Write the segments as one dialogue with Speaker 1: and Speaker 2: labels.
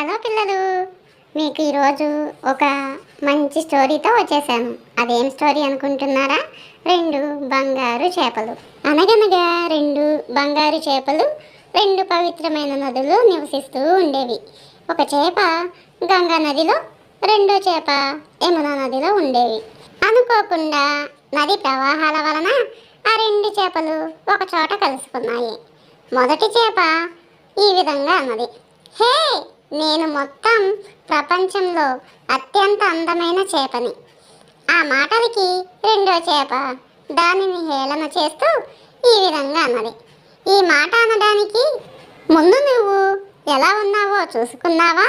Speaker 1: Hello పిల్లలు మీకు ఈరోజు ఒక మంచి స్టోరీతో వచ్చేసాను అదేం స్టోరీ అనుకుంటున్నారా? రెండు బంగారు చేపలు. అనగనగా రెండు బంగారు చేపలు రెండు పవిత్రమైన నదులు నివసిస్తూ ఉండేవి. ఒక చేప గంగా నదిలో రెండో చేప యమునా నదిలో ఉండేవి. అనుకోకుండా నది ప్రవాహాల వలన ఆ రెండు చేపలు ఒక చోట కలుసుకున్నాయి. మొదటి చేప ఈ విధంగా అన్నది హే! నేను మొత్తం ప్రపంచంలో అత్యంత అందమైన చేపని. ఆ మాటలకి రెండో చేప దానిని హేళన చేస్తూ ఈ విధంగా అన్నది. ఈ మాట అనడానికి ముందు నువ్వు ఎలా ఉన్నావో చూసుకున్నావా?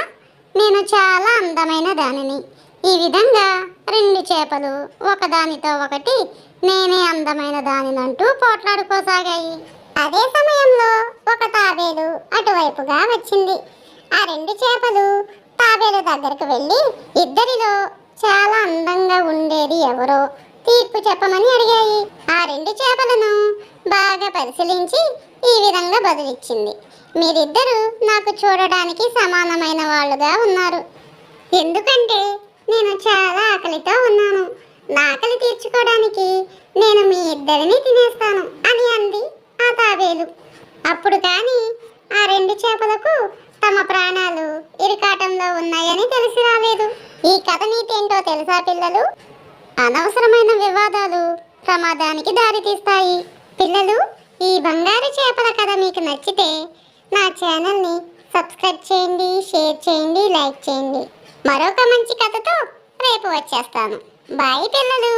Speaker 1: నేను చాలా అందమైన దానిని. ఈ విధంగా రెండు చేపలు ఒకదానితో ఒకటి నేనే అందమైన దానినంటూ పోట్లాడుకోసాగాయి. అదే సమయంలో ఒక తాబేలు అటువైపుగా వచ్చింది. ఆ రెండు చేపలు తాబేలు దగ్గరకు వెళ్ళి ఇద్దరిలో చాలా అందంగా ఉండేది ఎవరో తీర్పు చెప్పమని అడిగాయి. ఆ రెండు చేపలను బాగా పరిశీలించి ఈ విధంగా బదులిచ్చింది. మీరిద్దరూ నాకు చూడడానికి సమానమైన వాళ్ళుగా ఉన్నారు. ఎందుకంటే నేను చాలా ఆకలితో ఉన్నాను. నా ఆకలి తీర్చుకోవడానికి నేను మీ ఇద్దరిని తినేస్తాను అని అంది ఆ తాబేలు. అప్పుడు కానీ ఆ రెండు చేపలకు తమ ప్రాణాలు ఇరికాటంలో ఉన్నాయని తెలిసి రాలేదు. ఈ కథ నీతేంటో తెలుసా పిల్లలు? అనవసరమైన వివాదాలు ప్రమాదానికి దారితీస్తాయి పిల్లలు ఈ బంగారు చేపల కథ మీకు నచ్చితే నా ఛానల్ని సబ్స్క్రైబ్ చేయండి షేర్ చేయండి లైక్ చేయండి. మరొక మంచి కథతో రేపు వచ్చేస్తాను. బాయ్ పిల్లలు!